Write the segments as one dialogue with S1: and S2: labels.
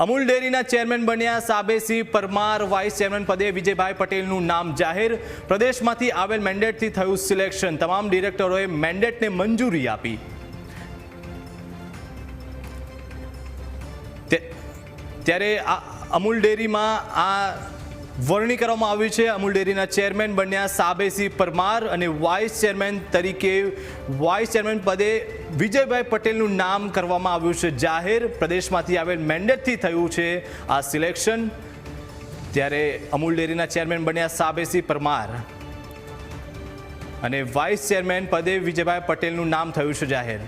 S1: અમૂલ ડેરીના ચેરમેન બન્યા Sabesinh Parmar, vice chairman પદે વિજયભાઈ પટેલનું નામ જાહેર. પ્રદેશમાંથી આવેલ મેન્ડેટથી થયું સિલેક્શન. તમામ ડિરેક્ટરોએ મેન્ડેટને મંજૂરી આપી. ત્યારે આ અમૂલ ડેરીમાં આ વરણી કરવામાં આવ્યું છે. અમૂલ ડેરીના ચેરમેન બન્યા સાબેસિંહ પરમાર અને વાઇસ ચેરમેન તરીકે વાઇસ ચેરમેન પદે વિજયભાઈ પટેલનું નામ કરવામાં આવ્યું છે. જાહેર પ્રદેશમાંથી આવેલ મેન્ડેટથી થયું છે આ સિલેક્શન. ત્યારે અમૂલ ડેરીના ચેરમેન બન્યા સાબેસિંહ પરમાર અને વાઇસ ચેરમેન પદે વિજયભાઈ પટેલનું નામ થયું છે જાહેર.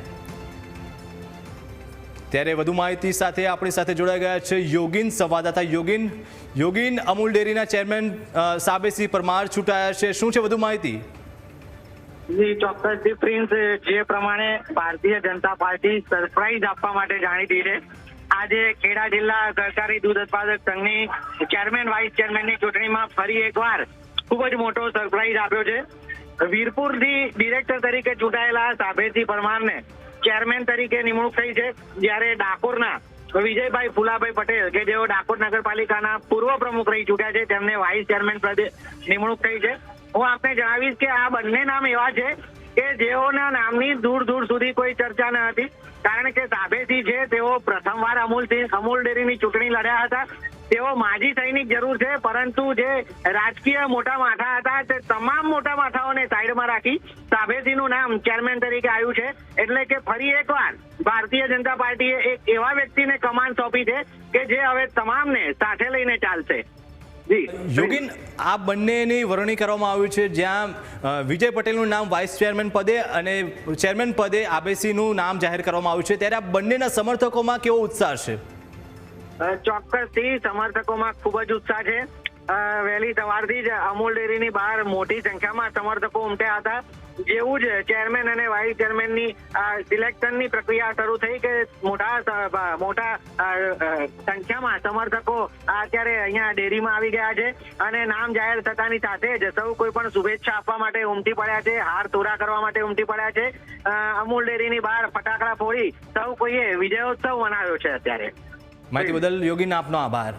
S1: ત્યારે વધુ માહિતી સાથે આપણી સાથે જોડાઈ ગયા છે યોગીન, સંવાદદાતા યોગીન. યોગીન, અમૂલ ડેરીના ચેરમેન સાબેસિંહ પરમાર છૂટાયા છે. શું છે વધુ માહિતી?
S2: જી ચોક્કસથી પ્રિન્સ, જે પ્રમાણે ભારતીય જનતા પાર્ટી સરપ્રાઈઝ આપવા માટે જાણીતી છે. આજે ખેડા જિલ્લા સહકારી દૂધ ઉત્પાદક સંઘની ચેરમેન, વાઇસ ચેરમેનની ચૂંટણીમાં ફરી એકવાર ખૂબ જ મોટો સરપ્રાઈઝ આપ્યો છે. વીરપુરથી ડિરેક્ટર તરીકે ચૂંટાયેલા સાબેસિંહ પરમારને ચેરમેન તરીકે નિમણૂક થઈ છે, જ્યારે ડાકોરના વિજયભાઈ ફુલાભાઈ પટેલ, કે જેઓ ડાકોર નગરપાલિકાના પૂર્વ પ્રમુખ રહી ચૂક્યા છે, તેમને વાઇસ ચેરમેન પદે નિમણૂક થઈ છે. હું આપને જણાવીશ કે આ બંને નામ એવા છે કે જેઓના નામની દૂર દૂર સુધી કોઈ ચર્ચા ન હતી. કારણ કે સાબેથી છે, તેઓ પ્રથમવાર અમૂલ અમૂલ ડેરીની ચૂંટણી લડ્યા હતા. તેઓ માજી સૈનિક જરૂર છે, પરંતુ જે રાજકીય મોટા માથા હતા, તે તમામ મોટા માથાઓને સાઈડમાં રાખી સાભેસીનું નામ ચેરમેન તરીકે આવ્યું છે. એટલે કે ફરી એકવાર ભારતીય જનતા પાર્ટીએ એક એવા વ્યક્તિને કમાન સોંપી છે કે જે હવે તમામને સાથે લઈને ચાલશે.
S1: યોગિન, આ બંનેની વરણી કરવામાં આવ્યું છે, જ્યાં વિજય પટેલનું નામ વાઇસ ચેરમેન પદે અને ચેરમેન પદે આબેસીનું નામ જાહેર કરવામાં આવ્યું છે. ત્યારે આ બંનેના સમર્થકોમાં કેવો ઉત્સાહ છે?
S2: ચોક્કસથી સમર્થકોમાં ખૂબ જ ઉત્સાહ છે. વહેલી સવારથી જ અમૂલ ડેરીની બહાર મોટી સંખ્યામાં સમર્થકો ઉમટ્યા હતા. જેવું જ ચેરમેન અને વાઇસ ચેરમેનની સિલેક્શનની પ્રક્રિયા શરૂ થઈ કે મોટા મોટા સંખ્યામાં સમર્થકો અત્યારે અહીંયા ડેરીમાં આવી ગયા છે અને નામ જાહેર થતાની સાથે જ સૌ કોઈ પણ શુભેચ્છા આપવા માટે ઉમટી પડ્યા છે, હાર તોરા કરવા માટે ઉમટી પડ્યા છે. અમૂલ ડેરીની બહાર ફટાકડા ફોડી સૌ કોઈએ વિજયોત્સવ મનાવ્યો છે અત્યારે.
S1: માહિતી બદલ યોગીન આપનો આભાર.